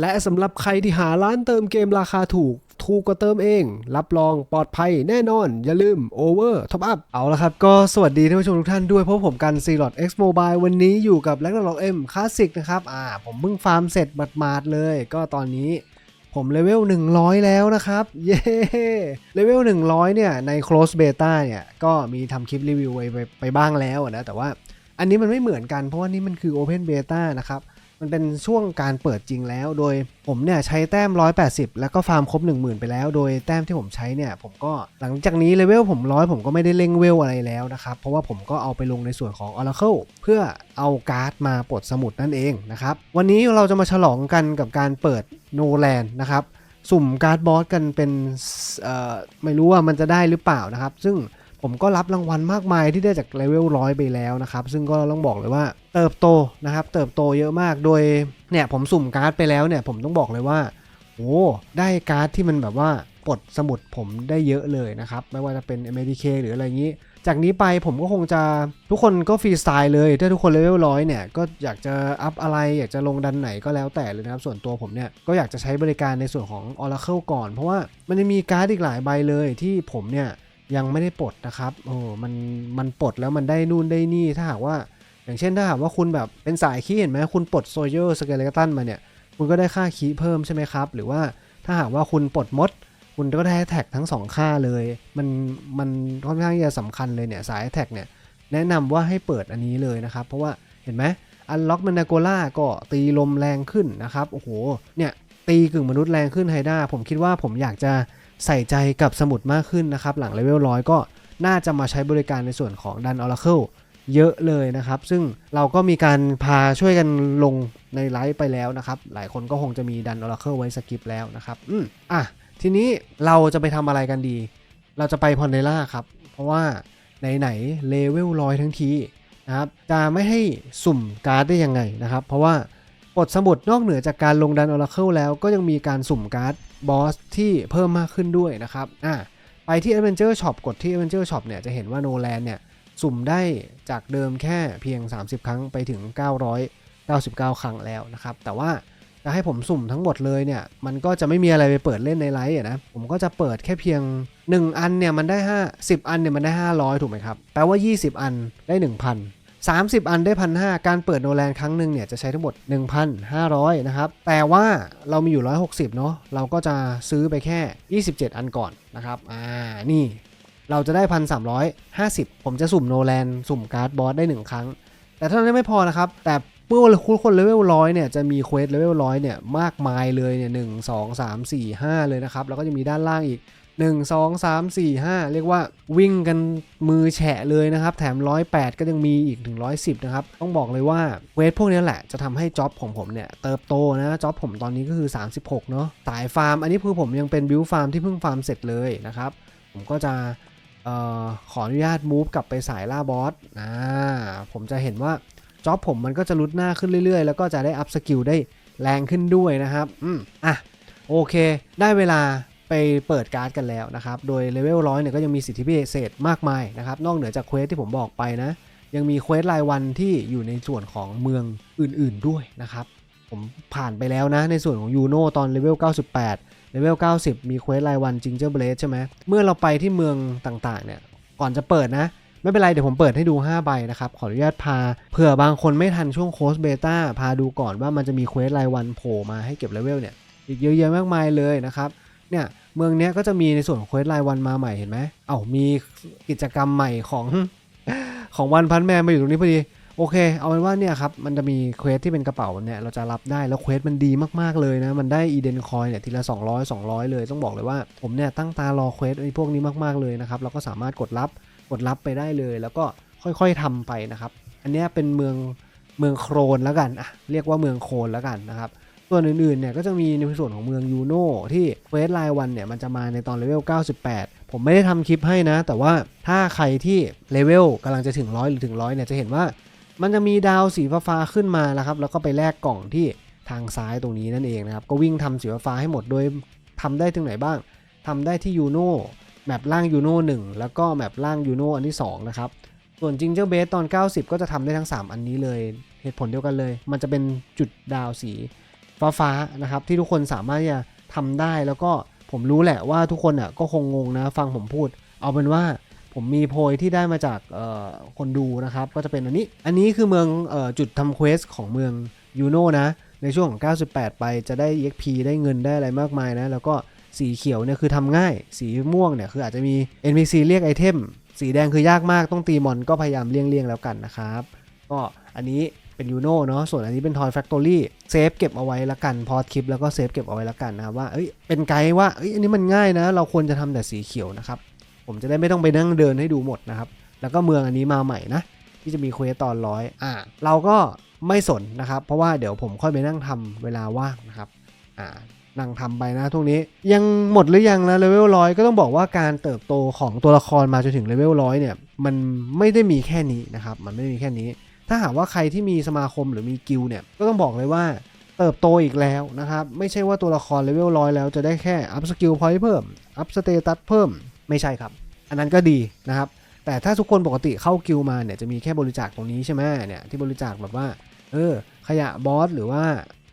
และสำหรับใครที่หาร้านเติมเกมราคาถูกถูกกว่าเติมเอง รับรองปลอดภัยแน่นอน อย่าลืม Over Top Up เอาละครับ ก็สวัสดีท่านผู้ชมทุกท่านด้วยพราะผมกัน c l o t X Mobile วันนี้อยู่กับ r a g n a r o k M Classic นะครับ อ่า ผมเพิ่งฟาร์มเสร็จบัดมาดๆเลย ก็ตอนนี้ผมเลเวล 100 แล้วนะครับ เย้เลเวล 100 เนี่ย ใน Close Beta เนี่ย ก็มีทำคลิปรีวิวไปไปไปบ้างแล้วนะ แต่ว่าอันนี้มันไม่เหมือนกันเพราะว่านี่มันคือ Open Beta นะครับ มันเป็นช่วงการเปิดจริงแล้ว โดยผมเนี่ยใช้แต้ม 180 แล้วก็ฟาร์มครบ 10,000 ไปแล้ว โดยแต้มที่ผมใช้เนี่ย ผมก็หลังจากนี้เลเวลผมร้อยผมก็ไม่ได้เร่งเวลอะไรแล้วนะครับ เพราะว่าผมก็เอาไปลงในส่วนของ Oracle เพื่อเอาการ์ดมาปลดสมุดนั่นเองนะครับ วันนี้เราจะมาฉลองกันกับการเปิด No Land นะครับ สุ่มการ์ดบอสกันเป็นไม่รู้ว่ามันจะได้หรือเปล่านะครับ ซึ่ง ผมก็รับรางวัลมากมายที่ได้จากเลเวลร้อยไปแล้วนะครับ ซึ่งก็ต้องบอกเลยว่าเติบโตนะครับ เติบโตเยอะมากโดยเนี่ยผมสุ่มการ์ดไปแล้วเนี่ยผมต้องบอกเลยว่าโอ้ได้การ์ดที่มันแบบว่าปลดสมุดผมได้เยอะเลยนะครับ ไม่ว่าจะเป็น m d k หรืออะไรอย่างนี้ จากนี้ไปผมก็คงจะทุกคนก็ฟรีสไตล์เลย ถ้าทุกคนเลเวลร้อยเนี่ย ก็อยากจะอัพอะไร อยากจะลงดันไหนก็แล้วแต่เลยนะครับ ส่วนตัวผมเนี่ย ก็อยากจะใช้บริการในส่วนของ Oracle ก่อน เพราะว่ามันจะมีการ์ดอีกหลายใบเลยที่ผมเนี่ย ยังไม่ได้ปลดนะครับโอ้มันมันปลดแล้วมันได้นู่นได้นี่ถ้าหากว่า อย่างเช่นถ้าหากว่าคุณแบบเป็นสายคีย์เห็นไหมคุณปลดโซเยอร์สเกเลตันมาเนี่ย คุณก็ได้ค่าคีย์เพิ่มใช่ไหมครับ หรือว่าถ้าหากว่าคุณปลดมด คุณก็ได้แท็กทั้ง 2 ค่าเลย มันมันค่อนข้างจะสำคัญเลยเนี่ยสายแท็กเนี่ยแนะนำว่าให้เปิดอันนี้เลยนะครับ เพราะว่าเห็นไหมอันล็อกมันนาโกล่าก็ตีลมแรงขึ้นนะครับโอ้โหเนี่ยตีกึ่งมนุษย์แรงขึ้นไฮด้าผมคิดว่าผมอยากจะ ใส่ใจกับสมุดมากขึ้นนะครับ หลังเลเวลร้อยก็น่าจะมาใช้บริการในส่วนของดัน Oracle เยอะเลยนะครับ ซึ่งเราก็มีการพาช่วยกันลงในไลฟ์ไปแล้วนะครับ หลายคนก็คงจะมีดัน Oracle ไว้สกิปแล้วนะครับ อืมอะ ทีนี้เราจะไปทำอะไรกันดี เราจะไปพอนเดล่าครับ เพราะว่าไหนๆเลเวลร้อยทั้งทีนะครับ จะไม่ให้สุ่มการ์ดได้ยังไงนะครับ เพราะว่าปลดสมุดนอกเหนือจากการลงดัน Oracle แล้วก็ยังมีการสุ่มการ์ด บอสที่เพิ่มมากขึ้นด้วยนะครับอะไปที่ Adventure Shop กดที่ Adventure Shop เนี่ยจะเห็นว่า No Land เนี่ยสุ่มได้จากเดิมแค่เพียง 30 ครั้งไปถึง 999 ครั้งแล้วนะครับ แต่ว่าจะให้ผมสุ่มทั้งหมดเลยเนี่ย มันก็จะไม่มีอะไรไปเปิดเล่นในไลฟ์นะ ผมก็จะเปิดแค่เพียง 1 อันเนี่ยมันได้ 5 10 อันเนี่ยมันได้ 500 ถูกไหมครับ แปลว่า 20 อันได้ 1,000 30 อันได้พันหการเปิดโนแลนครั้งหนึ่งเนี่ยจะใช้ทั้งหมด 1,500 นะครับ แต่ว่าเรามีอยู่ 160 เนาะเราก็จะซื้อไปแค่ 27 อันก่อนนะครับ อ่า นี่เราจะได้ 1,350 ผมจะสุ่มโนแลนสุ่มการ์ดบอสได้ 1 ครั้ง แต่เท่านั้นไม่พอนะครับ แต่เมื่อคนเลเวลร้อยเนี่ยจะมีเควสเลเวลร้อยเนี่ยมากมายเลยเนี่ยหนึ่งสองสามสี่ห้าเลยนะครับ แล้วก็จะมีด้านล่างอีก 1 2 3 4 5 เรียกว่าวิ่งกันมือแฉะเลยนะครับ แถม 108 ก็ยังมีอีกถึง110 นะครับ ต้องบอกเลยว่าเวทพวกนี้แหละจะทำให้จ็อบของผมเนี่ย เติบโตนะจ็อบผมตอนนี้ก็คือ 36 เนาะสายฟาร์ม อันนี้คือผมยังเป็นบิวฟาร์มที่เพิ่งฟาร์มเสร็จเลยนะครับ ผมก็จะออขออนุญาตมูฟกลับไปสายล่าบอสอ่าผมจะเห็นว่าจ็อบผมมันก็จะลุดหน้าขึ้นเรื่อยๆ แล้วก็จะได้อัพสกิลได้แรงขึ้นด้วยนะครับ อืมอะโอเค ได้เวลา ไปเปิดการ์ดกันแล้วนะครับ โดยเลเวลร้อยเนี่ยก็ยังมีสิทธิพิเศษมากมายนะครับ นอกเหนือจากเควสที่ผมบอกไปนะ ยังมีเควสรายวันที่อยู่ในส่วนของเมืองอื่นๆด้วยนะครับ ผมผ่านไปแล้วนะ ในส่วนของยูโนตอนเลเวล 98 เลเวล 90 มีเควสรายวันจิงเจอร์เบลใช่ไหม เมื่อเราไปที่เมืองต่างๆเนี่ย ก่อนจะเปิดนะ ไม่เป็นไร เดี๋ยวผมเปิดให้ดู 5 ใบนะครับ ขออนุญาตพา เผื่อบางคนไม่ทันช่วงโค้ชเบต้า พาดูก่อนว่ามันจะมีเควสรายวันโผล่มาให้เก็บเลเวลเนี่ย อีกเยอะแยะมากมายเลยนะครับ เนี่ยเมืองเนี้ยก็จะมีในส่วนของเควสรายวันมาใหม่เห็นไหมเอ้ามีกิจกรรมใหม่ของของวันพันแมนมาอยู่ตรงนี้พอดีโอเค เอาเป็นว่าเนี่ยครับ มันจะมีเควสที่เป็นกระเป๋าเนี่ย เราจะรับได้ แล้วเควสมันดีมาก ๆ เลยนะ มันได้อีเดนคอยเนี่ยทีละ 200 200 เลย ต้องบอกเลยว่า ผมเนี่ยตั้งตารอเควสไอ้พวกนี้มาก ๆ เลยนะครับ เราก็สามารถกดรับ กดรับไปได้เลย แล้วก็ค่อย ๆทำไปนะครับ อันนี้เป็นเมือง เมืองโครนแล้วกัน อะ เรียกว่าเมืองโครนแล้วกันนะครับ ส่วนอื่นๆเนี่ยก็จะมีในส่วนของเมืองยูโน่ที่เควสรายวันเนี่ยมันจะมาในตอนเลเวล 98 ผมไม่ได้ทำคลิปให้นะ แต่ว่าถ้าใครที่เลเวลกำลังจะถึงร้อยหรือถึงร้อยเนี่ยจะเห็นว่ามันจะมีดาวสีฟ้าขึ้นมาแล้วครับ แล้วก็ไปแลกกล่องที่ทางซ้ายตรงนี้นั่นเองนะครับ ก็วิ่งทำสีฟ้าให้หมดโดยทำได้ถึงไหนบ้างทำได้ที่ยูโน่แมปล่างยูโน่1แล้วก็แมปล่างยูโน่อันที่ 2 นะครับ ส่วนจิงเจอร์เบสตอน 90 ก็จะทำได้ทั้ง 3 อันนี้เลย เหตุผลเดียวกันเลย มันจะเป็นจุดดาวสี ฟ้าๆนะครับ ที่ทุกคนสามารถจะทำได้แล้วก็ผมรู้แหละว่าทุกคนอะก็คงงงนะฟังผมพูด เอาเป็นว่าผมมีโพยที่ได้มาจากคนดูนะครับ ก็จะเป็นอันนี้ อันนี้คือเมืองออจุดทำเควสของเมืองยูโนนะ ในช่วงของ 98 ไปจะได้ EXP ได้เงินได้อะไรมากมายนะ แล้วก็สีเขียวเนี่ยคือทำง่าย สีม่วงเนี่ยคืออาจจะมี NPC เรียกไอเทม สีแดงคือยากมากต้องตีมอนก็พยายามเลี่ยงๆแล้วกันนะครับ ก็อันนี้ เป็นยูโน่เนาะส่วนอันนี้เป็น Toy Factory เซฟเก็บเอาไว้ละกันพอคลิปแล้วก็เซฟเก็บเอาไว้ละกันนะว่าเอ้ยเป็นไกด์ว่าเอ้ยอันนี้มันง่ายนะ เราควรจะทำแต่สีเขียวนะครับ ผมจะได้ไม่ต้องไปนั่งเดินให้ดูหมดนะครับ แล้วก็เมืองอันนี้มาใหม่นะ ที่จะมีเควสตอนร้อยอ่าเราก็ไม่สนนะครับ เพราะว่าเดี๋ยวผมค่อยไปนั่งทำเวลาว่างนะครับอ่านั่งทำไปนะทุกนี้ยังหมดหรือยังนะเลเวลร้อยก็ต้องบอกว่าการเติบโตของตัวละครมาจนถึงเลเวลร้อยเนี่ยมันไม่ได้มีแค่นี้นะครับ มันไม่ได้มีแค่นี้ ถ้าหากว่าใครที่มีสมาคมหรือมีกิลเนี่ยก็ต้องบอกเลยว่าเติบโตอีกแล้วนะครับ ไม่ใช่ว่าตัวละครเลเวลร้อยแล้วจะได้แค่อัพสกิลพอยต์เพิ่มอัพสเตตัสเพิ่มไม่ใช่ครับ อันนั้นก็ดีนะครับ แต่ถ้าทุกคนปกติเข้ากิลมาเนี่ยจะมีแค่บริจาคตรงนี้ใช่ไหมเนี่ยที่บริจาคแบบว่าเออขยะบอสหรือว่า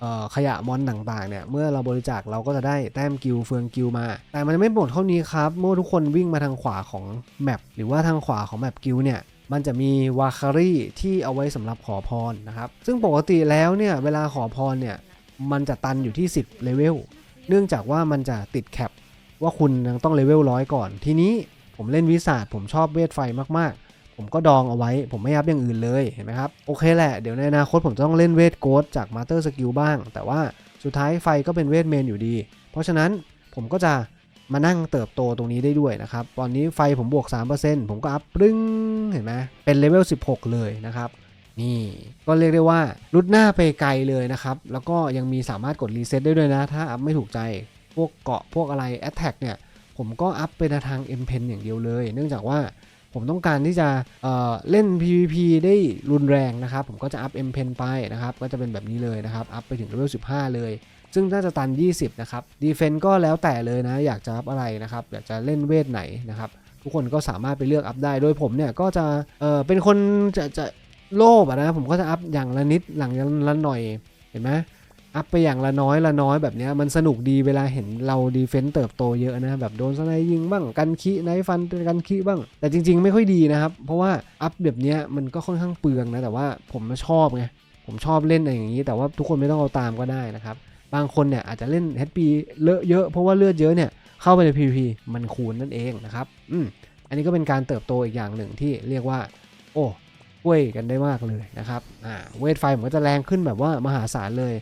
เออขยะมอนต่างๆเนี่ยเมื่อเราบริจาคเราก็จะได้แต้มกิลเฟืองกิลมา แต่มันไม่หมดเท่านี้ครับ เมื่อทุกคนวิ่งมาทางขวาของแมปหรือว่าทางขวาของแมปกิลเนี่ย มันจะมีวาคารีที่เอาไว้สำหรับขอพรนะครับ ซึ่งปกติแล้วเนี่ยเวลาขอพรเนี่ยมันจะตันอยู่ที่ 10เลเวล เนื่องจากว่ามันจะติดแคปว่าคุณยังต้องเลเวลร้อยก่อน ทีนี้ผมเล่นวิสาดผมชอบเวทไฟมากๆ ผมก็ดองเอาไว้ ผมไม่ยับอย่างอื่นเลย เห็นไหมครับ โอเคแหละ เดี๋ยวในอนาคตผมจะต้องเล่นเวทโกดจากมาสเตอร์สกิลบ้าง แต่ว่าสุดท้ายไฟก็เป็นเวทเมนอยู่ดี เพราะฉะนั้นผมก็จะ มานั่งเติบโตตรงนี้ได้ด้วยนะครับ ตอนนี้ไฟผมบวก 3%ผมก็อัพปรึ้งเห็นไหมเป็นเลเวล 16 เลยนะครับ นี่ก็เรียกได้ว่ารุดหน้าไปไกลเลยนะครับ แล้วก็ยังมีสามารถกดรีเซ็ตได้ด้วยนะ ถ้าอัพไม่ถูกใจ พวกเกาะพวกอะไร a t t a c k เนี่ย ผมก็อัพไปในทาง M Pen อย่างเดียวเลย เนื่องจากว่าผมต้องการที่จะเเล่น PVP ได้รุนแรงนะครับ ผมก็จะอัพ M Pen ไปนะครับ ก็จะเป็นแบบนี้เลยนะครับ อัพไปถึงเลเวล 15 เลย ซึ่งน่าจะตัน 20 นะครับ Defense ก็แล้วแต่เลยนะ อยากจะอัพอะไรนะครับ อยากจะเล่นเวทไหนนะครับ ทุกคนก็สามารถไปเลือกอัพได้ โดยผมเนี่ยก็จะเออเป็นคนจะจะโลภอะนะผมก็จะอัพอย่างละนิดหลังละหน่อยเห็นไหมอัพไปอย่างละน้อยละน้อยแบบนี้มันสนุกดีเวลาเห็นเราดีเฟนต์เติบโตเยอะนะ แบบโดนสไนยิงบ้างกันคีไนฟันกันคีบ้าง แต่จริง ๆ ไม่ค่อยดีนะครับ เพราะว่าอัพแบบเนี้ยมันก็ค่อนข้างเปลืองนะ แต่ว่าผมชอบไงผมชอบเล่นอะไรอย่างนี้ แต่ว่าทุกคนไม่ต้องเอาตามก็ได้นะครับ บางคนเนี่ยอาจจะเล่น HP เลอะเยอะเพราะว่าเลือดเยอะเนี่ยเข้าไปใน PVP มันคูณนั่นเองนะครับอืมอันนี้ก็เป็นการเติบโตอีกอย่างหนึ่งที่เรียกว่า โอ้ช่วยกันได้มากเลยนะครับอ่าเวทไฟผมก็จะแรงขึ้นแบบว่ามหาศาลเลย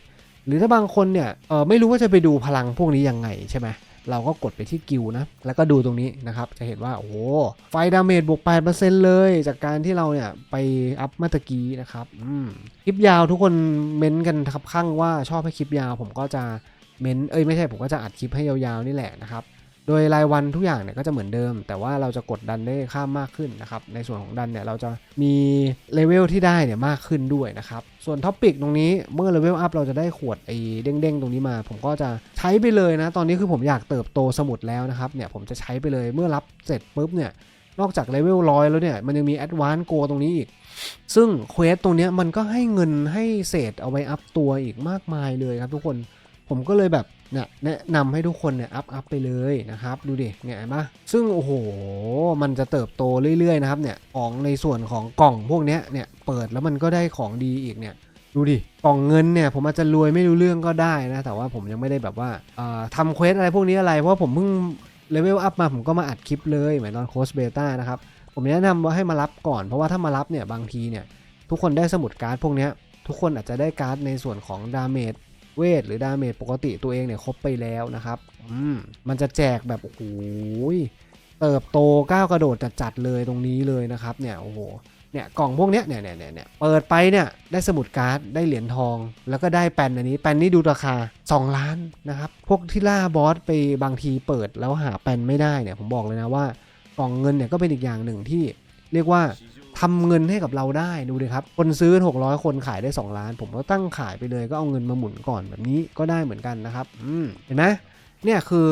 หรือถ้าบางคนเนี่ยเออไม่รู้ว่าจะไปดูพลังพวกนี้ยังไงใช่ไหมเราก็กดไปที่กิวนะ แล้วก็ดูตรงนี้นะครับ จะเห็นว่า โอ้โห ไฟดาเมจบวก 8%เลย จากการที่เราเนี่ย ไปอัพเมื่อตะกี้นะครับอืมคลิปยาวทุกคนเม้นต์กันครับข้างว่าชอบให้คลิปยาว ผมก็จะเม้นต์เอ้ยไม่ใช่ผมก็จะอัดคลิปให้ยาวๆนี่แหละนะครับ โดยรายวันทุกอย่างเนี่ยก็จะเหมือนเดิม แต่ว่าเราจะกดดันได้ข้ามมากขึ้นนะครับ ในส่วนของดันเนี่ยเราจะมีเลเวลที่ได้เนี่ยมากขึ้นด้วยนะครับ ส่วนท็อปิกตรงนี้เมื่อเลเวลอัพเราจะได้ขวดไอ้เด้งๆ ตรงนี้มา ผมก็จะใช้ไปเลยนะ ตอนนี้คือผมอยากเติบโตสมุดแล้วนะครับเนี่ยผมจะใช้ไปเลยเมื่อรับเสร็จปุ๊บเนี่ยนอกจากเลเวลร้อยแล้วเนี่ยมันยังมีแอดวานซ์โกตรงนี้อีก ซึ่งเควสตรงนี้มันก็ให้เงินให้เศษเอาไว้อัพตัวอีกมากมายเลยครับทุกคน ผมก็เลยแบบเนี่ยแนะนำให้ทุกคนเนี่ยอัพอัพไปเลยนะครับ ดูดิเนี่ยเห็นปะซึ่งโอ้โห มันจะเติบโตเรื่อยๆนะครับเนี่ยของในส่วนของกล่องพวกเนี้ยเนี่ยเปิดแล้วมันก็ได้ของดีอีกเนี่ยดูดิกล่องเงินเนี่ยผมอาจจะรวยไม่รู้เรื่องก็ได้นะ แต่ว่าผมยังไม่ได้แบบว่าทำเควสอะไรพวกนี้อะไร เพราะผมเพิ่งเลเวลอัพมาผมก็มาอัดคลิปเลยเหมือนตอนโค้ชเบต้านะครับ ผมแนะนำว่าให้มารับก่อนเพราะว่าถ้ามารับเนี่ยบางทีเนี่ยทุกคนได้สมุดการ์ดพวกนี้ทุกคนอาจจะได้การ์ดในส่วนของดาเมจ เวทหรือดาเมจปกติตัวเองเนี่ยครบไปแล้วนะครับอืมมันจะแจกแบบโอ้โหยเติบโตก้าวกระโดดจัดๆเลยตรงนี้เลยนะครับเนี่ยโอ้โหเนี่ยกล่องพวกเนี้ยเนี่ยเนี่ยเนี่ยเนี่ยเปิดไปเนี่ยได้สมุดการ์ดได้เหรียญทอง แล้วก็ได้แปนอันนี้แปนนี้ดูราคา 2 ล้านนะครับพวกที่ล่าบอสไปบางทีเปิดแล้วหาแปนไม่ได้เนี่ยผมบอกเลยนะว่ากล่องเงินเนี่ยก็เป็นอีกอย่างหนึ่งที่เรียกว่า ทำเงินให้กับเราได้ดูดิครับ คนซื้อ 600 คนขายได้ 2 ล้าน ผมก็ตั้งขายไปเลยก็เอาเงินมาหมุนก่อนแบบนี้ก็ได้เหมือนกันนะครับอืมเห็นไหมเนี่ยคือ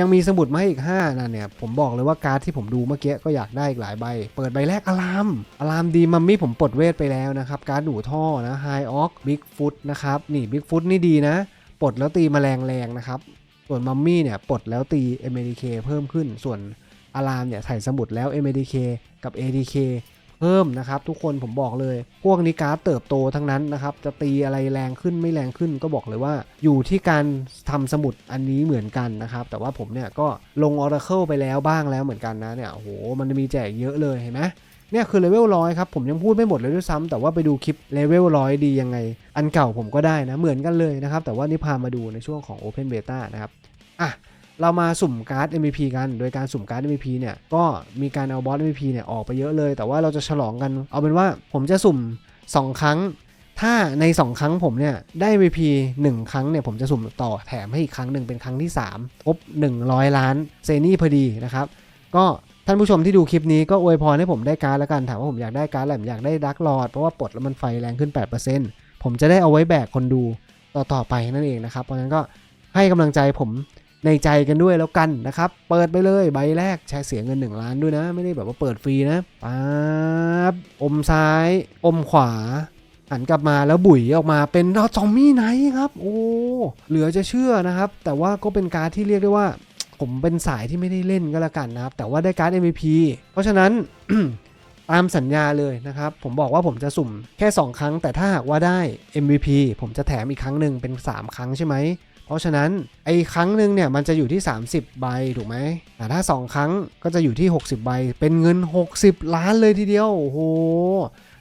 ยังมีสมุดมาให้อีก5นั่นเนี่ยผมบอกเลยว่าการ์ดที่ผมดูเมื่อกี้ก็อยากได้อีกหลายใบ เปิดใบแรกอลามอลามดีมัมมี่ผมปลดเวทไปแล้วนะครับ การ์ดหนูท่อนะไฮออกบิ๊กฟุตนะครับนี่บิ๊กฟุตนี่ดีนะ ปลดแล้วตีแมลงแรงนะครับ ส่วนมัมมี่เนี่ยปลดแล้วตี MADK เพิ่มขึ้นส่วนอารามเนี่ยใส่สมุดแล้ว MADK กับ ADK เพิ่มนะครับ ทุกคนผมบอกเลย พวกนี้การ์ดเติบโตทั้งนั้นนะครับ จะตีอะไรแรงขึ้นไม่แรงขึ้นก็บอกเลยว่า อยู่ที่การทำสมุดอันนี้เหมือนกันนะครับ แต่ว่าผมเนี่ยก็ลง Oracle ไปแล้วบ้างแล้วเหมือนกันนะเนี่ยโอ้โหมันมีแจกเยอะเลยเห็นไหมเนี่ยคือเลเวลร้อยครับ ผมยังพูดไม่หมดเลยด้วยซ้ำแต่ว่าไปดูคลิปเลเวลร้อยดียังไง อันเก่าผมก็ได้นะเหมือนกันเลยนะครับ แต่ว่านี่พามาดูในช่วงของ Open Beta นะครับอะ เรามาสุ่มการ์ด MVP กัน โดยการสุ่มการ์ด MVP เนี่ย ก็มีการเอาบอส MVP เนี่ยออกไปเยอะเลย แต่ว่าเราจะฉลองกัน เอาเป็นว่าผมจะสุ่ม 2 ครั้ง ถ้าใน 2 ครั้งผมเนี่ย ได้ MVP 1 ครั้งเนี่ย ผมจะสุ่มต่อแถมให้อีกครั้งหนึ่งเป็นครั้งที่3ครบ100 ล้านเซนี่พอดีนะครับ ก็ท่านผู้ชมที่ดูคลิปนี้ก็อวยพรให้ผมได้การ์ดแล้วกัน ถามว่าผมอยากได้การ์ดอะไรผมอยากได้ดักลอดเพราะว่าปลดแล้วมันไฟแรงขึ้น 8%ผมจะได้เอาไว้แบกคนดูต่อๆไปนั่นเองนะครับ เพราะฉะนั้นก็ให้กำลังใจผม ในใจกันด้วยแล้วกันนะครับ เปิดไปเลยใบแรกใช้เสียงเงิน 1 ล้านด้วยนะ ไม่ได้แบบว่าเปิดฟรีนะป๊าบอมซ้าย อมขวาหันกลับมาแล้วบุ๋ยออกมาเป็นดอจอมมี่ไนท์ครับ โอ้เหลือจะเชื่อนะครับ แต่ว่าก็เป็นการที่เรียกได้ว่า ผมเป็นสายที่ไม่ได้เล่นก็แล้วกันนะครับ แต่ว่าได้การ์ด MVP เพราะฉะนั้นตามสัญญาเลยนะครับ ผมบอกว่าผมจะสุ่มแค่ 2 ครั้ง แต่ถ้าหากว่าได้ MVP ผมจะแถมอีกครั้งหนึ่งเป็น 3 ครั้งใช่ไหม เพราะฉะนั้นไอ้ครั้งหนึ่งเนี่ยมันจะอยู่ที่ 30 ใบถูกไหมแต่ถ้า 2 ครั้งก็จะอยู่ที่ 60 ใบ เป็นเงิน 60 ล้านเลยทีเดียว โอ้โห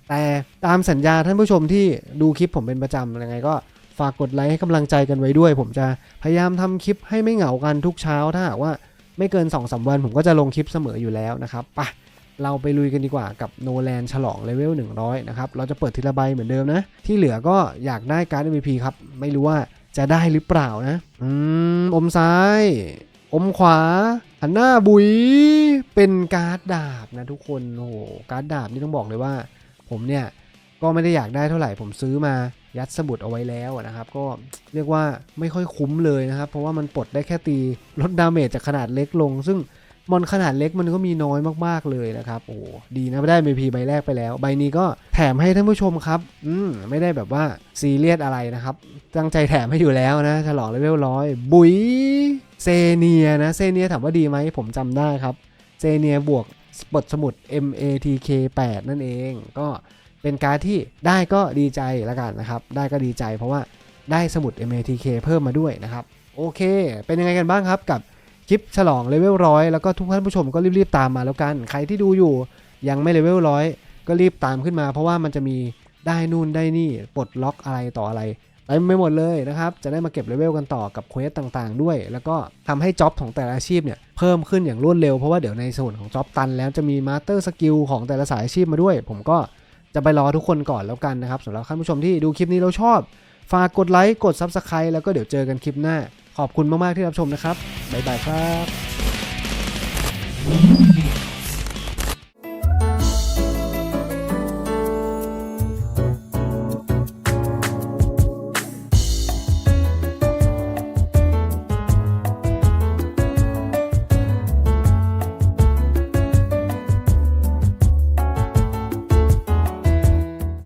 แต่ตามสัญญาท่านผู้ชมที่ดูคลิปผมเป็นประจำยังไงก็ฝากกดไลค์ให้กำลังใจกันไว้ด้วย ผมจะพยายามทำคลิปให้ไม่เหงากันทุกเช้าถ้าหากว่าไม่เกิน2อสวันผมก็จะลงคลิปเสมออยู่แล้วนะครับปะเราไปลุยกันดีกว่ากับโนแลนฉลองเลเวล100 นะครับ เราจะเปิดทีละใบเหมือนเดิมนะ ที่เหลือก็อยากได้การ์ด MVP ครับ ไม่รู้ว่า จะได้หรือเปล่านะ อืม อมซ้าย อมขวาหันหน้าบุยเป็นการ์ดดาบนะทุกคนโอ้โหการ์ดดาบนี่ต้องบอกเลยว่า ผมเนี่ยก็ไม่ได้อยากได้เท่าไหร่ผมซื้อมายัดสมุดเอาไว้แล้วนะครับ ก็เรียกว่าไม่ค่อยคุ้มเลยนะครับ เพราะว่ามันปลดได้แค่ตีลดดาเมจจากขนาดเล็กลง ซึ่ง มอนขนาดเล็กมันก็มีน้อยมากๆเลยนะครับ โอ้ดีนะไได้ MVP ใบแรกไปแล้ว ใบนี้ก็แถมให้ท่านผู้ชมครับ อืมไม่ได้แบบว่าซีเรียสอะไรนะครับ ตั้งใจแถมให้อยู่แล้วนะฉลองเลเวลร้อยบุยเซเนียนะ เซเนียถามว่าดีไหมผมจำได้ครับ เซเนียบวกบทสมุด MATK 8 นั่นเอง ก็เป็นการที่ได้ก็ดีใจล้วกันนะครับ ได้ก็ดีใจเพราะว่าได้สมุด MATK เพิ่มมาด้วยนะครับ โอเค เป็นยังไงกันบ้างครับกับ คลิปฉลองเลเวลร้อยแล้วก็ทุกท่านผู้ชมก็รีบๆตามมาแล้วกัน ใครที่ดูอยู่ยังไม่เลเวลร้อยก็รีบตามขึ้นมา เพราะว่ามันจะมีได้นู่นได้นี่ปลดล็อกอะไรต่ออะไรเต็มไม่หมดเลยนะครับ จะได้มาเก็บเลเวลกันต่อกับเควสต่างๆ ด้วย แล้วก็ทำให้จ็อบของแต่ละอาชีพเนี่ยเพิ่มขึ้นอย่างรวดเร็ว เพราะว่าเดี๋ยวในส่วนของจ็อบตัน แล้วจะมีมาสเตอร์สกิลของแต่ละสายอาชีพมาด้วย ผมก็จะไปรอทุกคนก่อนแล้วกันนะครับสำหรับท่านผู้ชมที่ดูคลิปนี้เราชอบ ฝากกดไลค์กด Subscribe แล้วก็เดี๋ยวเจอกันคลิปหน้า ขอบคุณมาก ๆ ที่รับชมนะครับ บ๊ายบายครับ